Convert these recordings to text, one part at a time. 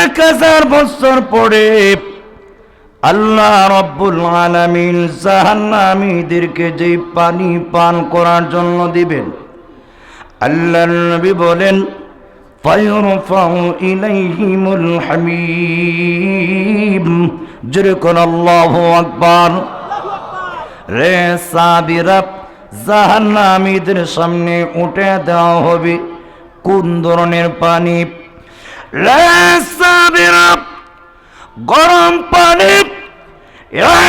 এক বছর পরে আল্লাহ রব্বুল আলমিন জাহান্নামীদেরকে যে পানি পান করার জন্য দিবেন, আল্লাহ নবী বলেন যেরকম আল্লাহ আকবর। রে সাবিরাপ জাহান্নামীদের সামনে উঠে দেওয়া হবে কোন ধরনের পানি? গরম পানি,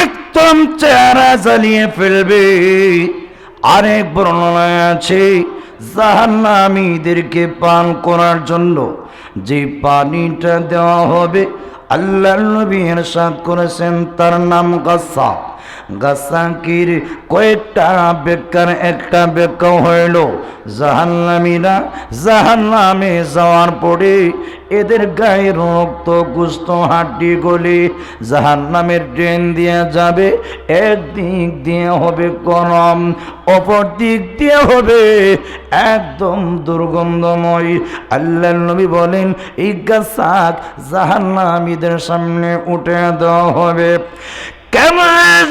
একদম চেহারা জ্বালিয়ে ফেলবে। আরেক বর্ণনায় আছে, জাহান্নামীদেরকে পান করার জন্য যে পানিটা দেওয়া হবে আল্লাহ নবী এরশাদ করেছেন, তার নাম গাসা গাসাকির কয়েকটা বেকার, একটা বেকা হইল। জাহান্নামীরা জাহান্নামে যাওয়ার পরে এদের গায়ের রক্ত, গুস্ত, হাড্ডি, গলে জাহান্নামের ড্রেন দিয়ে যাবে। একদিক দিয়ে হবে গরম অপর দিক দিয়ে হবে একদম দুর্গন্ধময়। আল্লাহ নবী বলেন, এই গাছাক জাহান্নামীদের সামনে উঠে দেওয়া হবে। কেমন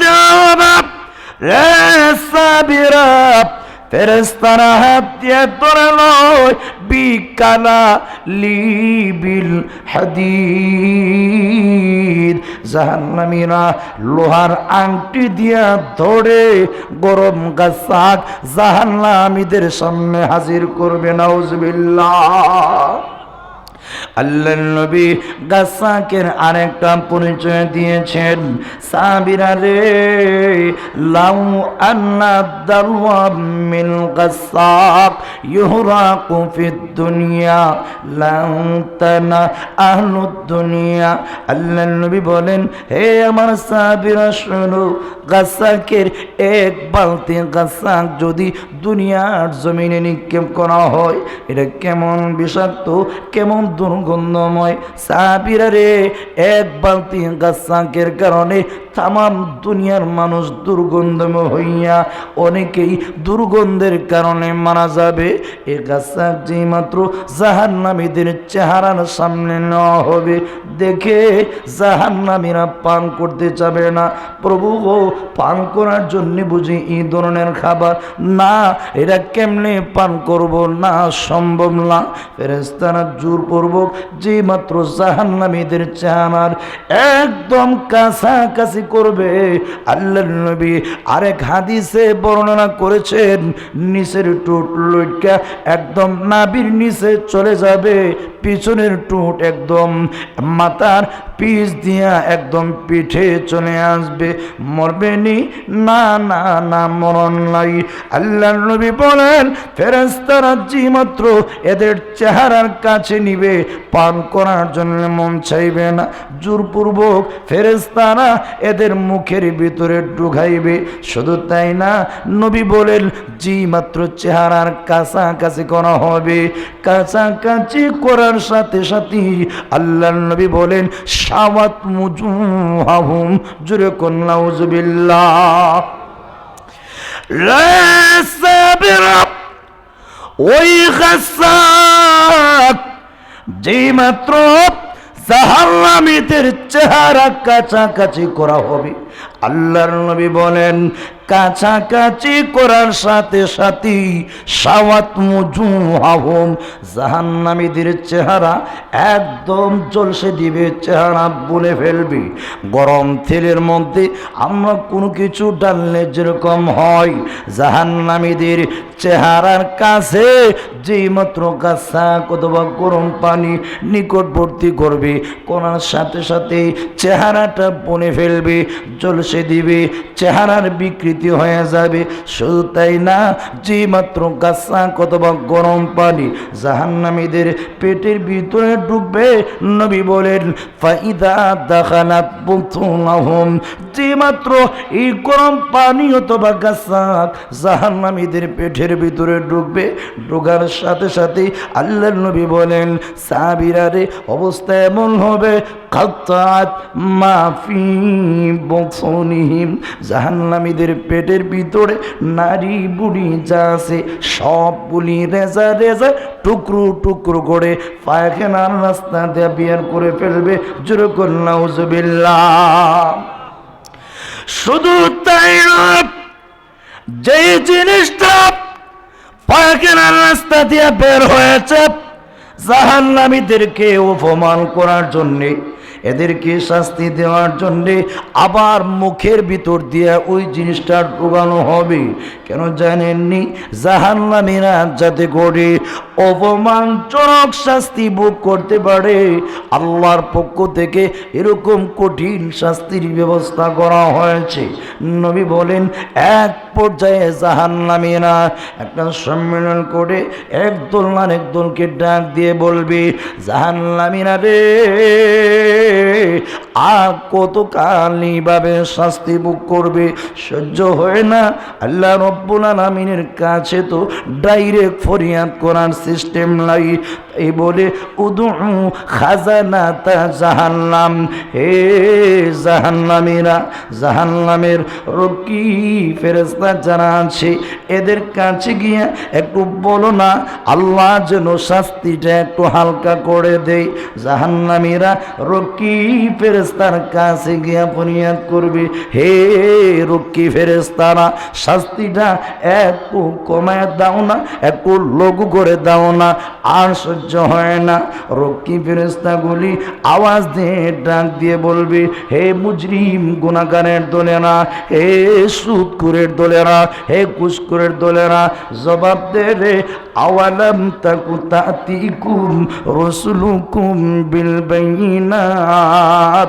ফেরেস্তারা হাত দিয়ে ধরে লয় বিকালা লিবিল হাদিদ। জাহান্নামীরা লোহার আংটি দিয়া ধরে গরম গাছাক জাহান্নামীদের সামনে হাজির করবে, নাউজবিল্লাহ। আল্লাহ নবী গাসাকের আরেকটা পরিচয় দিয়েছেন। সাবিরা রে, লাউ আন্না দারওয়াম মিন গাসাক ইহরাকু ফিদ দুনিয়া, লাউ তানা আহলুদ দুনিয়া। আল্লাহ নবী বলেন, হে আমার সাবিরা শোনো, গাসাকের এক বালতি গাসাক যদি দুনিয়ার জমিনে নিক্ষেপ করা হয়, এটা কেমন বিষাক্ত, কেমন দুর্গন্ধময় সাহাবিরা রে এক বালতি গাছাকের কারণে তামাম দুনিয়ার মানুষ দুর্গন্ধময় হইয়া অনেকেই দুর্গন্ধের কারণে মারা যাবে। এ গাছাক যে মাত্র জাহান্নামীদের চেহারার সামনে নেওয়া হবে, দেখে জাহান্নামীরা পান করতে চাবে না। প্রভু গো, পান করার জন্যে বুঝি এই ধরনের খাবার? না এটা কেমনে পান করব? না, সম্ভব না। ফেরেস্তারা জোরপূর্বক যে মাত্র জাহান্নামীদের চেহারার একদম কাছাকাছি করবে। আল্লাহ নবী আরেক হাদিসে বর্ণনা করেছেন, নিচের টুট লুটকা একদম নাবির নিচে চলে যাবে। পিছনের টুট একদম মাথার পিস দিয়া একদম পিঠে চলে আসবে। মরবে নি, না না, মরণ নাই। আল্লাহ নবী বলেন ফেরেস্তারা মাত্র এদের চেহারার কাছে নিবে, পান করার জন্য মন চাইবে না। জোরপূর্বক ফেরেস্তারা এদের মুখের ভিতরে ঢুকাইবে। শুধু তাই না, নবী বলেন জি মাত্র চেহারার কাছাকাছি করা হবে। কাছাকাছি করার সাথে সাথে আল্লাহ নবী বলেন সাওয়াত মুজুহাহুম, জুরে কন্যাউজবিল্লাহ ওই গাছাক যে মাত্র চেহারা কাছাকাছি করা হবে। আল্লাহর নবী বলেন কাছাকাছি করার সাথে সাথে সাওয়াত মুজুহাহুম জাহান্নামীদের চেহারা একদম জলসে দিবে, চেহারা বলে ফেলবে। গরম তেলের মধ্যে আমরা কোনো কিছু ডাললে যেরকম হয়, জাহান্নামীদের চেহারার কাছে যেই মাত্র কাঁচা অথবা গরম পানি নিকটবর্তী করবে, করার সাথে সাথে চেহারাটা বনে ফেলবে, জলসে দিবে, চেহারার বিকৃতি হয়ে যাবে। শুধু তাই না যে মাত্র গাছা অথবা গরম পানি জাহান্নামীদের পেটের ভিতরে ঢুকবে, নবী বলেন, ফাইদা দাখালাত বুতুনাহুম যে মাত্র এই গরম পানি অথবা গাছাক জাহান্নামীদের পেটের ভিতরে ঢুকবে, ঢোকার সাথে সাথে আল্লাহ নবী বলেন, সাবিরারে, অবস্থা এমন হবে কাতাত মাফি বসনিহিম জাহান্নামীদের পেটের ভিতরে নারী বুড়ি যা আছে, সবগুলি রেজা রেজা, টুকরো টুকরো করে পায়খানার রাস্তা দিয়ে বিয়ার করে ফেলবে। জোরে কন্যা শুধু তাই যে জিনিসটা পায়খানার রাস্তা দিয়ে বের হয়েছে, জাহান্নামীদেরকে অপমান করার জন্যে এদেরকে শাস্তি দেওয়ার জন্যে আবার মুখের ভিতর দিয়ে ওই জিনিসটা ঢুকানো হবে। কেন জানেননি? জাহান্নামীরা যাতে করে অপমানজনক শাস্তি ভোগ করতে পারে। আল্লাহর পক্ষ থেকে এরকম কঠিন শাস্তির ব্যবস্থা করা হয়েছে। নবী বলেন, এক পর্যায়ে জাহান্নামীরা একটা সম্মেলন করে একদল না একদলকে ডাক দিয়ে বলবে জাহান্নামীরা রে আর কত কালিভাবে শাস্তি বুক করবে? সহ্য হয় না। আল্লাহ রব্বুল আলমিনের কাছে তো ডাইরেক্ট ফরিয়াদ করার সিস্টেম নাই। এই বলে উদু খাজানা তা জাহান্নাম। হে জাহান্নামীরা, জাহান্নামের রকি ফেরেস্তা যারা আছে, এদের কাছে গিয়ে একটু বলো না, আল্লাহ যেন শাস্তিটা একটু হালকা করে দেয়। জাহান্নামীরা রকি ফেরেস্তার কাছে গিয়া ফরিয়াদ করবে। হে রকি ফেরেস্তারা শাস্তিটা একটু কমায় দাও না, একটু লঘু করে দাও না আর সহ্য হয় না। রকি ফেরেস্তাগুলি আওয়াজ দিয়ে ডাক দিয়ে বলবে, হে মুজরিম গুণাগারের দলেরা, হে সুদকুরের দলেরা, হে কুসকুরের দলেরা, জবাব দে রে, আওয়ালাম তাকু তাতিকুম রসুলুকুম বিল বাইনাত।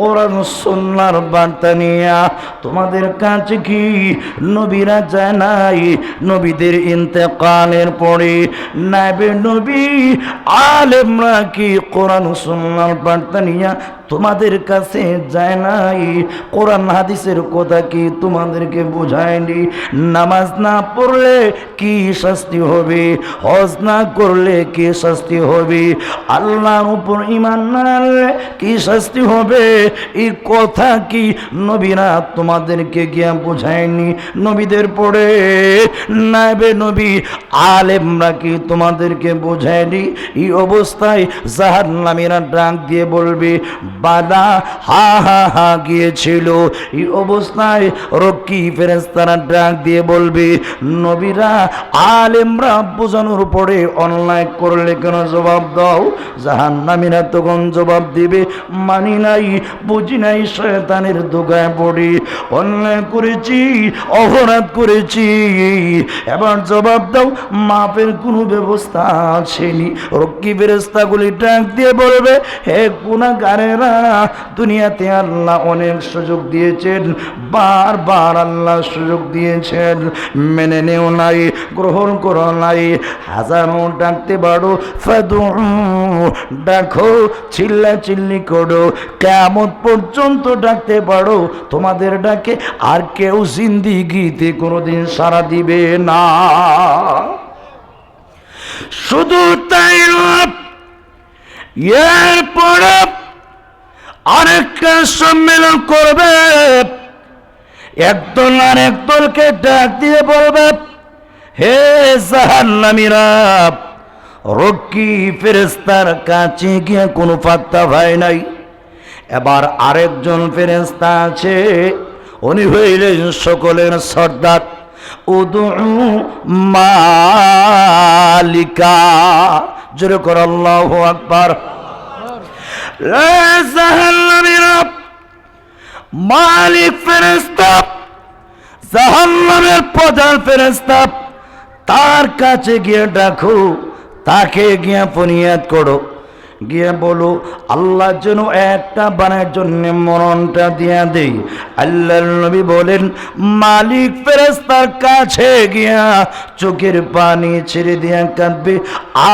কোরআন সন্ন্যার বার্তা নিয়া, তোমাদের কাছে কি নবীরা যায় নাই? নবীদের ইন্তেকালের পরে নাবে নবী আলেমরা কি কোরআন সন্ন্যার বার্তা নিয়া তোমাদের কাছে যায় নাই? কোরআন হাদিসের কথা কি তোমাদেরকে বোঝায়নি? নামাজ না পড়লে কি শাস্তি হবে? হজ না করলে কি শাস্তি হবে? আল্লাহর উপর ইমান না আনলে কি শাস্তি হবে? এই কথা কি? নবীরা তোমাদেরকে গিয়া বোঝায়নি। নবীদের পড়ে নাইবে নবী আলেমরা কি তোমাদেরকে বোঝায়নি? এই অবস্থায় জাহার নামীরা ডাক দিয়ে বলবে, বালা, হা হা হা গিয়েছিল। এই অবস্থায় রক্ষী ফেরেস্তারা ডাক দিয়ে বলবে, নবীরা আলেমরা বোঝানোর পরে অনলাইন করলে কেন জবাব দাও? জাহান নামীরা তখন জবাব দিবে, মানি নাই বুঝি নাই শয়তানের দোকায় পড়ি অন্যায় করেছি, অপরাধ করেছি। এবার জবাব দাও, মাপের কোনো ব্যবস্থা আছেনি রক্ষী ফেরেস্তাগুলি ডাক দিয়ে বলবে, হে গুণাগারেরা দুনিয়াতে আল্লাহ অনেক সুযোগ দিয়েছেন, বারবার আল্লাহ সুযোগ দিয়েছেন। মেনে নেও নাই, গ্রহণ করো নাই। হাজারো ডাকতে পারো ডাকো চিল্লা চিল্লি করো। কেমন পর্যন্ত ডাকতে পারো। তোমাদের ডাকে আর কেউ জিন্দিগিতে কোনোদিন সারা দিবে না। শুধু তাই এরপরে আরেকটা সম্মেলন করবে। একদল আর একদলকে ডাক দিয়ে বলবে, হে জাহান্নামীরা রক্ষী ফেরেস্তার কাছে গিয়ে কোনো পাত্তা ভাই নাই। এবার আরেকজন ফেরেস্তা আছে। উনি হইলেন সকলের সর্দার। উদু মালিকা। জোরে কর আল্লাহ আকবার। মালিক ফেরেস্তা জাহান্নামের প্রধান ফেরেস্তা তার কাছে গিয়ে ডাকো, তাকে গিয়ে ফনিয়াদ করো। গিয়ে বলো, আল্লাহ যেন একটা বানের জন্য মরণটা দিয়া দেই। আল্লাহ নবী বলেন, মালিক ফেরেস্তার কাছে গিয়া চোখের পানি ছেড়ে দিয়া কাঁদবে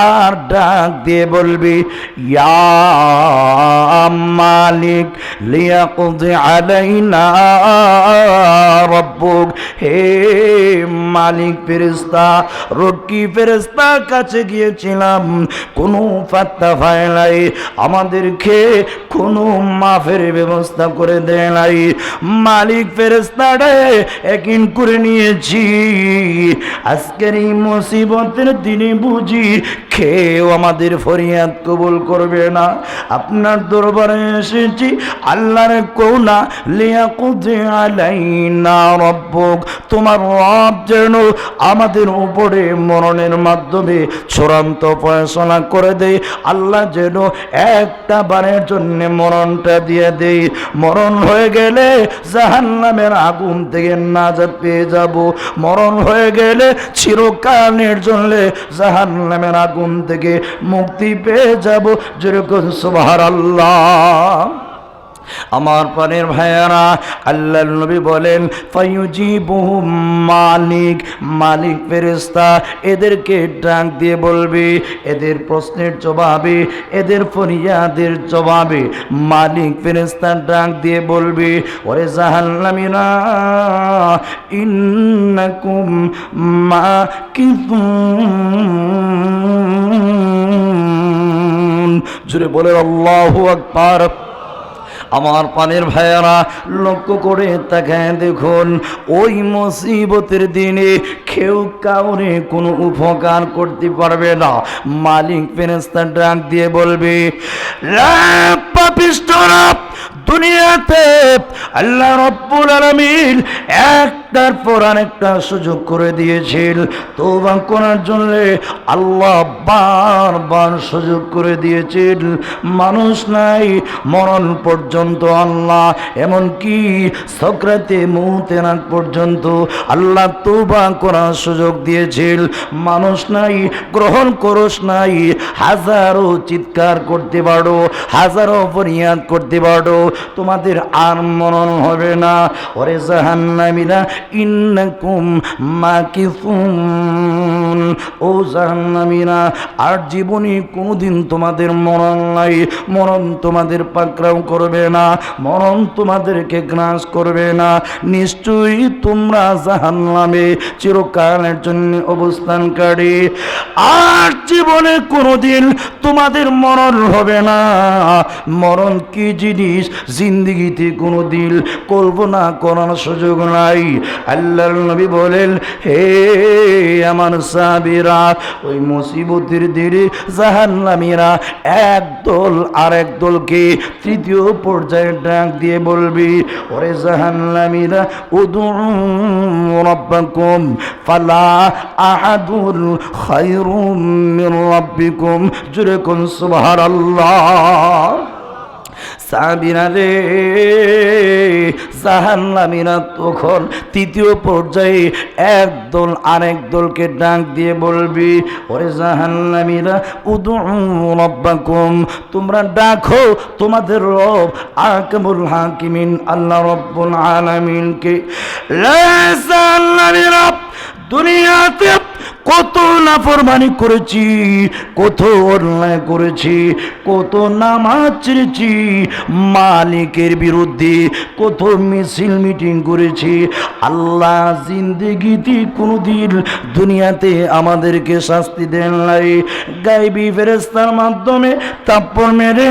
আর ডাক দিয়ে বলবি, ইয়া মালিক, লিয়াকুদি আলাইনা রব রব্বুক, হে মালিক ফেরেস্তা রকি ফেরেস্তার কাছে গিয়েছিলাম, কোনো ফাত্তা পায় নাই, আমাদেরকে কোনো মাফের ব্যবস্থা করে দেয় নাই। মালিক ফেরেস্তারে একিন করে নিয়েছি। আজকের এই মুসিবতের দিনে বুঝি খেয়েও আমাদের ফরিয়াদ কবুল করবে না। আপনার দরবারে এসেছি, আল্লাহর কৌনা লিয়া কুদে আলাইনা রব্বুক, তোমার রব যেন আমাদের উপরে মরণের মাধ্যমে চূড়ান্ত ফয়সলা করে দেয়। আল্লাহ যেন একটা বারের জন্য মরণটা দিয়ে দেই। মরণ হয়ে গেলে জাহান্নামের আগুন থেকে নাজাত পেয়ে যাব। মরণ হয়ে গেলে চিরকালের জন্য জাহান্নামের আগুন থেকে মুক্তি পেয়ে যাব। যেরকম সুবাহ আল্লাহ আমার পানের ভাইয়ারা আল্লাহ নবী বলেন ফাইজিবুহুম মালিক। মালিক ফেরেস্তা এদেরকে ডাক দিয়ে বলবে, এদের প্রশ্নের জবাবে, এদের ফরিয়াদের জবাবে। মালিক ফেরেস্তা ডাক দিয়ে বলবে, ওরে জাহান্নামিনা ইন্নাকুম মা জুড়ে বলে আল্লাহু আকবার। আমার পানের ভাইয়ারা, লক্ষ্য করে তাকায় দেখুন, ওই মুসিবতের দিনে কেউ কাউরে কোনো উপকার করতে পারবে না। মালিক ফেরেস্তা ডাক দিয়ে বলবে দুনিয়াতে আল্লাহ রব্বুল আলামিন একটার পর আরেকটা সুযোগ করে দিয়েছিল। তোবা করার জন্য আল্লাহ বারবার সুযোগ করে দিয়েছিল। মানুষ নাই, মরণ পর্যন্ত আল্লাহ। এমনকি সক্রাতে মুহূর্তে আগ পর্যন্ত আল্লাহ তোবা করার সুযোগ দিয়েছিল। মানুষ নাই, গ্রহণ করস নাই, হাজারো চিৎকার করতে পারো, হাজারো ফরিয়াদ করতে পারো, তোমাদের আর মরণ হবে না। ওরে জাহান্নামীরা ইন্নাকুম মাকিফুন ও জাহান্নামীরা, আর জীবনে কোনোদিন তোমাদের মরণ নাই। মরণ তোমাদের পাকড়াও করবে না। মরণ তোমাদেরকে গ্রাস করবে না। নিশ্চয়ই তোমরা জাহান্নামে চিরকালের জন্য অবস্থানকারী। আর জীবনে কোনোদিন তোমাদের মরণ হবে না। মরণ কি জিনিস? জিন্দিগিতে কোনো দিল কল্পনা করার সুযোগ নাই। আল্লাহর নবী বলেন, হে আমার সাবিরা ওই মুসিবতের দিনে জাহান্নামীরা এক দল আর এক দলকে তৃতীয় পর্যায়ে ডাক দিয়ে বলবি, ওরে জাহান্নামীরা, উদু রব্বাকুম, ফালা আহাদুল খায়রুম মিন রাব্বিকুম। জুরে সুবহানাল্লাহ। সাবিরা রে জাহান্নামীরা তখন তৃতীয় পর্যায়ে এক দল আরেক দলকে ডাক দিয়ে বলবি, ওরে জাহান্নামীরা উদু রব্বাকুম, তোমরা ডাকো, তোমাদের রব আকামুল হাকিমিন, আল্লাহ রব্বুল আলামিনকে। লা দুনিয়াতে কত নাফরমানি করেছি, কত অন্যায় করেছি, কত নামাজ ছেড়েছি, মালিকের বিরুদ্ধে কত মিছিল মিটিং করেছি। আল্লাহ জিন্দগিতে কোনোদিন দুনিয়াতে আমাদেরকে শাস্তি দেন নাই। গাইবি ফেরেস্তার মাধ্যমে তাপ্পর মেরে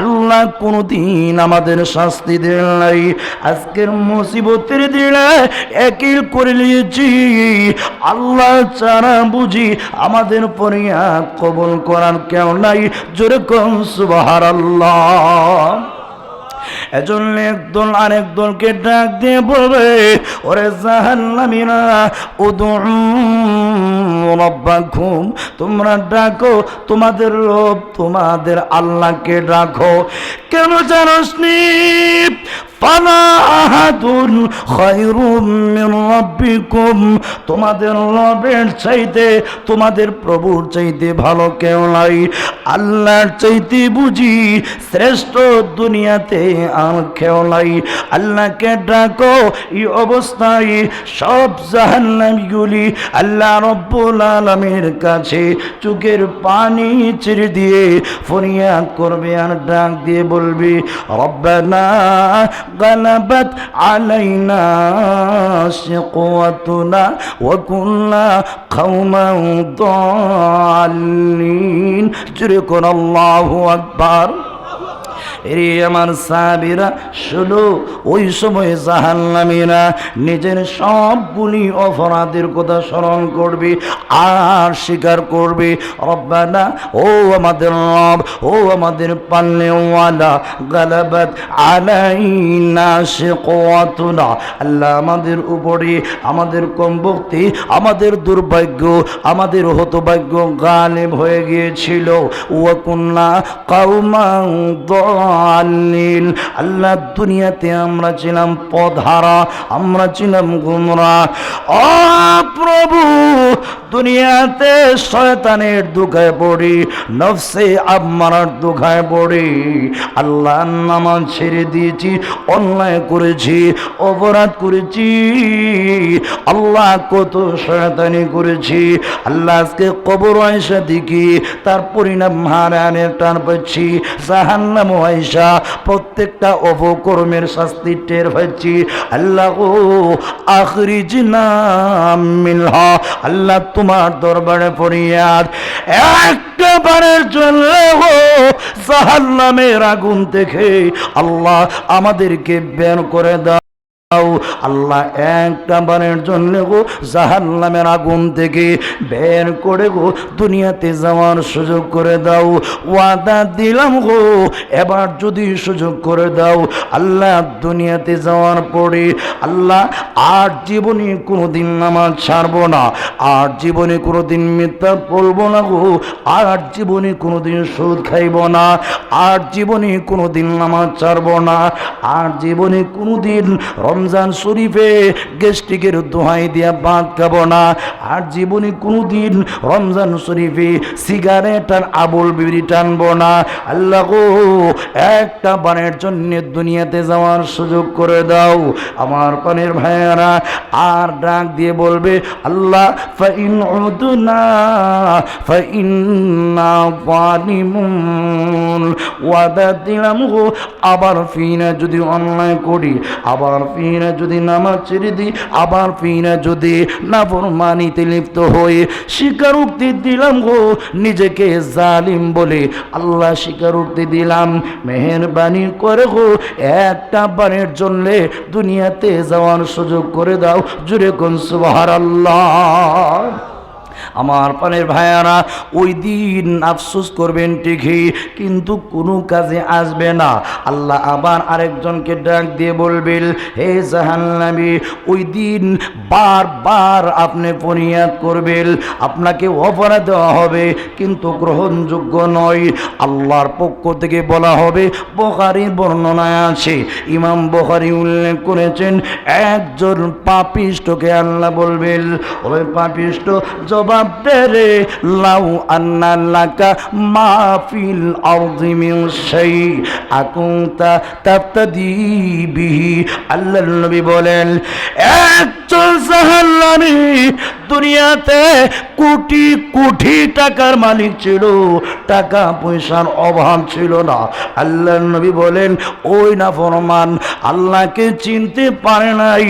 আল্লাহ কোনোদিন আমাদের শাস্তি দেন নাই। আজকের মুসিবতের দিনে একই করে নিয়েছি। আল্লাহ চারা বুঝি আমাদের উপর কবল করার কেউ নাই। জোরে সুবাহ সুবাহার আল্লাহ এজন্য একদল আরেক দলকে ডাক দিয়ে বলবে, ওরে জাহান্নামীরা, উদুউ রব্বাকুম, তোমরা ডাকো, তোমাদের রব তোমাদের আল্লাহকে ডাকো। কেন জানোস নি তোমাদের রবের চাইতে, তোমাদের প্রভুর চাইতে ভালো কেউ নাই। আল্লাহর চাইতে বুঝি শ্রেষ্ঠ দুনিয়াতে আর খেও নাই। আল্লাহকে ডাকো, এই অবস্থায় সব জাহান্নামগুলি আল্লাহ রব্বুল আলমের কাছে চুকের পানি ছেড়ে দিয়ে ফরিয়াদ করবে আর ডাক দিয়ে বলবে, রব্বানা গালাবাত আলাইনা শিকওয়াতুনা ওয়া কুননা খাওমান দাল্লিন। জুরে কোন আল্লাহু আকবার। এরে আমার সাবিরা শুনো, ওই সময় জাহান্নামীরা নিজের সবগুলি অপরাধের কথা স্মরণ করবে, আর স্বীকার করবে, রব্বানা, ও আমাদের রব, ও আমাদের পাল্লেওয়ালা, গালাবাত আলাইনা শিকওয়াতুনা, আল্লাহ আমাদের উপরে আমাদের কমবক্তি, আমাদের দুর্ভাগ্য, আমাদের হতভাগ্য গালেব হয়ে গিয়েছিল। ও ওয়াকুন্না কাউমা আল্লাহ দুনিয়াতে আমরা ছিলাম পধারা, আমরা ছিলাম গুমরা। ও প্রভু, দুনিয়াতে শয়তানের দুঃখায় পড়ি, নফসে আম্মারার দুঃখায় পড়ি। আল্লাহ নামাজ ছেড়ে দিয়েছি, অন্যায় করেছি, অপরাধ করেছি। আল্লাহ কত শয়তানি করেছি। আল্লাহ আজকে কবর আয়সা দেখি, তার পরিণাম হারানের টান পাচ্ছি জাহান্নাম আয়সা প্রত্যেকটা অপকর্মের শাস্তি টের পাচ্ছি। আল্লাহ আখরিজ মিলহা আল্লাহ তোমার দরবারে ফরিয়াদ। একবারের বারের জন্য জাহান্নামের আগুন দেখে আল্লাহ আমাদেরকে বের করে দাও। আল্লাহ একটা বারের জন্য গো জাহান্নামের আগুন থেকে বের করে গো দুনিয়াতে যাওয়ার সুযোগ করে দাও। ওয়াদা দিলাম গো, এবার যদি সুযোগ করে দাও। আল্লাহ দুনিয়াতে যাওয়ার পরে আল্লাহ আর জীবনে কোনোদিন নামাজ ছাড়বো না। আর জীবনে কোনোদিন মিথ্যা বলব না গো। আর জীবনে কোনোদিন সুদ খাইব না। আর জীবনে কোনোদিন নামাজ ছাড়বো না। আর জীবনে কোনোদিন রমজান শরীফে গেস্টিকের দোহাই দিয়া বাদ খাব না। আর জীবনে কোনোদিন রমজান শরীফে সিগারেট আর আবুল বিড়ি টানবো না। আল্লাহ গো, একটা বানের জন্য দুনিয়াতে যাওয়ার সুযোগ করে দাও। আমার পানের ভাইয়ারা, আর ডাক দিয়ে বলবে, আল্লাহ আবার ফিনা যদি অন্যায় করি, আবার ফিনা যদি নামাজ ছেড়ে দিই, আবার ফিরা যদি নাফরমানিতে লিপ্ত হয়ে স্বীকারোক্তি দিলাম গো, নিজেকে জালিম বলে আল্লাহ স্বীকারোক্তি দিলাম। মেহরবানি করে গো, একটা বারের জন্য দুনিয়াতে যাওয়ার সুযোগ করে দাও। জুড়ে কোন সুবাহ আল্লাহ আমার পানের ভাইয়ারা, ওই দিন আফসোস করবেন ঠিকই, কিন্তু কোনো কাজে আসবে না। আল্লাহ আবার আরেকজনকে ডাক দিয়ে বলবেন, হে জাহান্নাবি ওই দিন বারবার আপনি ফরিয়াদ করবেন। আপনাকে অপরাধ দেওয়া হবে, কিন্তু গ্রহণযোগ্য নয়। আল্লাহর পক্ষ থেকে বলা হবে, বখারির বর্ণনায় আছে, ইমাম বখারি উল্লেখ করেছেন, একজন পাপিষ্টকে আল্লাহ বলবেন, ওই পাপিষ্ট জবাব দে রে লাউ আন্না লাকা মাহফিল আরদি মিন শাই আকুনতা তাবতাদি বিহি। আল্লাহর নবী বলেন, একজন জাহান্নামী দুনিয়াতে কোটি কোটি টাকার মালিক ছিল, টাকা পয়সার অভাব ছিল না। আল্লাহ নবী বলেন, ওই না ফরমান, আল্লাহকে চিনতে পারে নাই,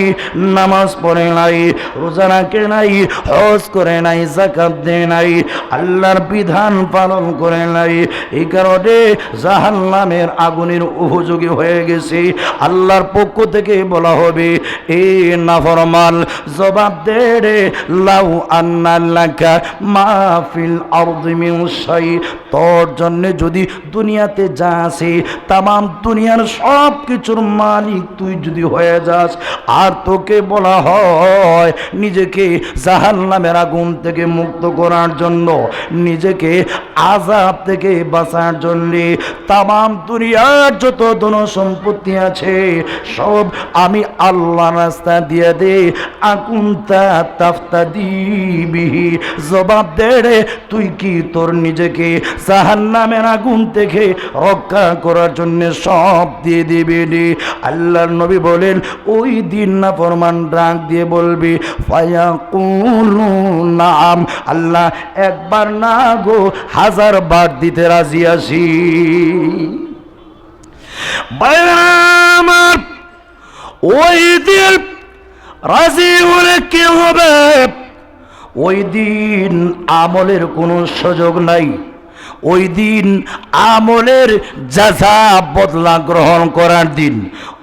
নামাজ পড়ে নাই, রোজা রাখে নাই, হজ করে নাই জাকাত দেয় নাই, আল্লাহর বিধান পালন করে নাই। এই কারণে জাহান্নামের আগুনের উপযোগী হয়ে গেছে। আল্লাহর পক্ষ থেকে বলা হবে, এ নাফরমান, জবাব দে রে, লাউ আন্নাল্লাকা মাহফিল আরদি মিন শাই। তোর জন্য যদি দুনিয়াতে যা আছে তাম দুনিয়ার সব কিছুর মালিক তুই যদি হয়ে যাস। আর তোকে বলা হয়, নিজেকে জাহান্নামের আগুন থেকে মুক্ত করার জন্য নিজেকে আজাব থেকে বাঁচার জন্য তাম দুনিয়ার যত ধন সম্পত্তি আছে, সব আমি আল্লাহ রাস্তা দিয়ে দে আকুন্তা তাফতা দিবিহি জবাব দে রে, তুই কি তোর নিজেকে জাহান্নামের আগুন থেকে রক্ষা করার জন্য সব দিয়ে দিবি আল্লাহর নবী বলেন, ওই দিন না ফরমান ডাক দিয়ে বলবি ফায়া নাম আল্লাহ একবার না গো হাজার বার দিতে রাজি আছি। আমার ওই দিন রাজি হলে কে হবে? ওই দিন আমলের কোনো সুযোগ নাই। ওই দিন আমলের যাজা বদলা গ্রহণ করার দিন,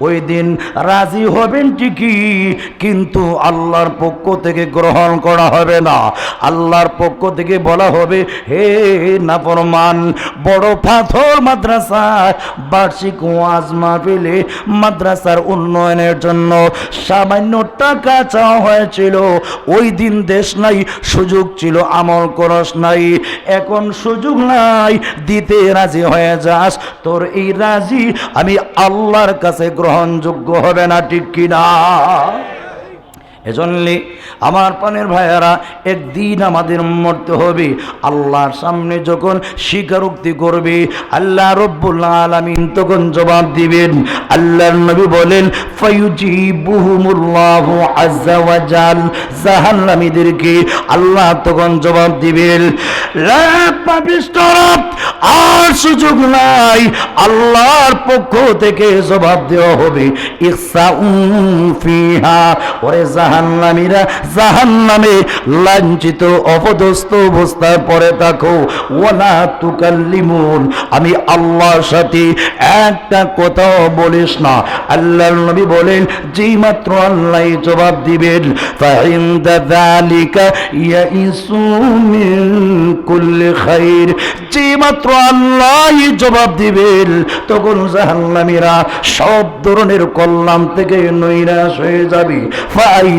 ওই দিন রাজি হবেন ঠিকই, কিন্তু আল্লাহর পক্ষ থেকে গ্রহণ করা হবে না। আল্লাহর পক্ষ থেকে বলা হবে, হে নাফরমান, বড় পাথর মাদ্রাসা বার্ষিক ওয়াজ মাহফিলে মাদ্রাসার উন্নয়নের জন্য সামান্য টাকা চাওয়া হয়েছিল। ওই দিন দেশ নাই, সুযোগ ছিল, আমল করস নাই। এখন সুযোগ নাই দিতে রাজি হয়ে যাস। তোর এই রাজি আমি আল্লাহর কাছে গ্রহণযোগ্য হবে না, ঠিক কিনা? এজন্যে আমার পানের ভাইয়ারা, একদিন আমাদের মরতে হবে। আল্লাহর সামনে যখন স্বীকারোক্তি করবে, আল্লাহ রব্বুল আলামিন তখন জবাব দিবেন। আল্লাহর নবী বলেন জাহান্নামীদেরকে আল্লাহ তখন জবাব দিবেন আর সুযোগ নাই। আল্লাহর পক্ষ থেকে জবাব দেওয়া হবে ইকসাউন ফিহা। ওরে জাহান্নামীরা জাহান্নামে লাঞ্ছিত, অপদস্থ অবস্থায় পড়ে থাকো। ওয়ালা তুকাল্লিমুন, আমি আল্লাহর সাথে একটা কথাও বলিস না। আল্লাহর নবী বলেন যেই মাত্র আল্লাহ জবাব দিবেন। যে মাত্র আল্লাহ জবাব দিবেন। তখন জাহান্নামীরা সব ধরনের কল্যাণ থেকে নৈরাশ হয়ে যাবে।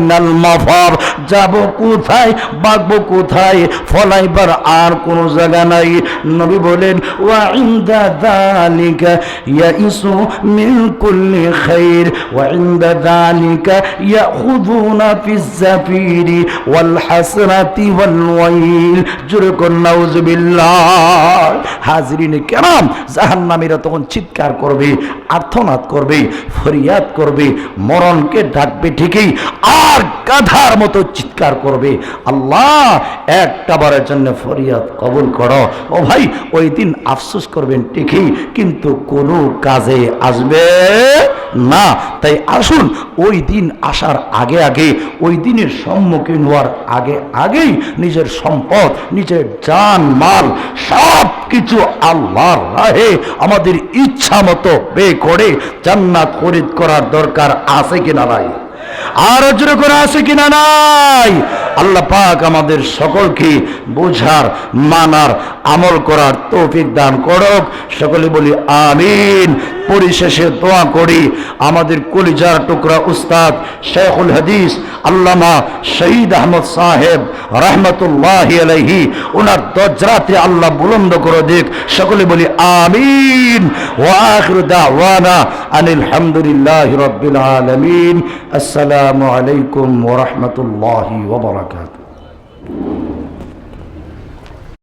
ফাইনাল মাফার। যাব কোথায়, বাগবো কোথায়, ফলাইবার আর কোন জায়গা নাই। নবী বলেন, ওয়া ইনদা যালিকা ইয়াইসু মিন কুল্লি খাইর, ওয়া ইনদা যালিকা ইয়াখুযুনা ফিজ জাফিরি ওয়াল হাসরাতি ওয়াল ওয়াইল। জোরে কোন নাউজুবিল্লাহ। হাজরিনে কেরাম জাহান্নামীরা তখন চিৎকার করবে আর্থনাদ করবে, ফরিয়াদ করবে, মরণকে ডাকবে ঠিকই। আর গাধার মতো চিৎকার করবে। আল্লাহ, একটা বারের জন্য ফরিয়াদ কবুল করো। ও ভাই, ওই দিন আফসোস করবেন ঠিকই, কিন্তু কোনো কাজে আসবে না। তাই আসুন, ওই দিন আসার আগে আগে, ওই দিনের সম্মুখীন হওয়ার আগে আগেই নিজের সম্পদ, নিজের জান, মাল সব কিছু আল্লাহর রাহে, আমাদের ইচ্ছা মতো বে করে জান্নাত খরিদ করার দরকার আছে কিনা নাই? আর জোরে করে আছে কিনা নাই? আল্লাহ পাক আমাদের সকলকে বোঝার, মানার, আমল করার তৌফিক দান করক। সকলে বলি, আমিন। পরিশেষে দোয়া করি। আমাদের কলিজার টুকরা উস্তাদ শেখুল হাদিস, আল্লামা শহীদ আহমদ সাহেব রহমতুল্লাহ আলহি ওনার দজরাতে আল্লাহ বুলন্দ করে দিক। সকলে বলি আমিন। ওয়াখির দাওয়ানা আনিল হামদুলিল্লাহ আলামিন। আসসালামু আলাইকুম ওয়া রাহমাতুল্লাহি ওয়া বারাকাতুহু।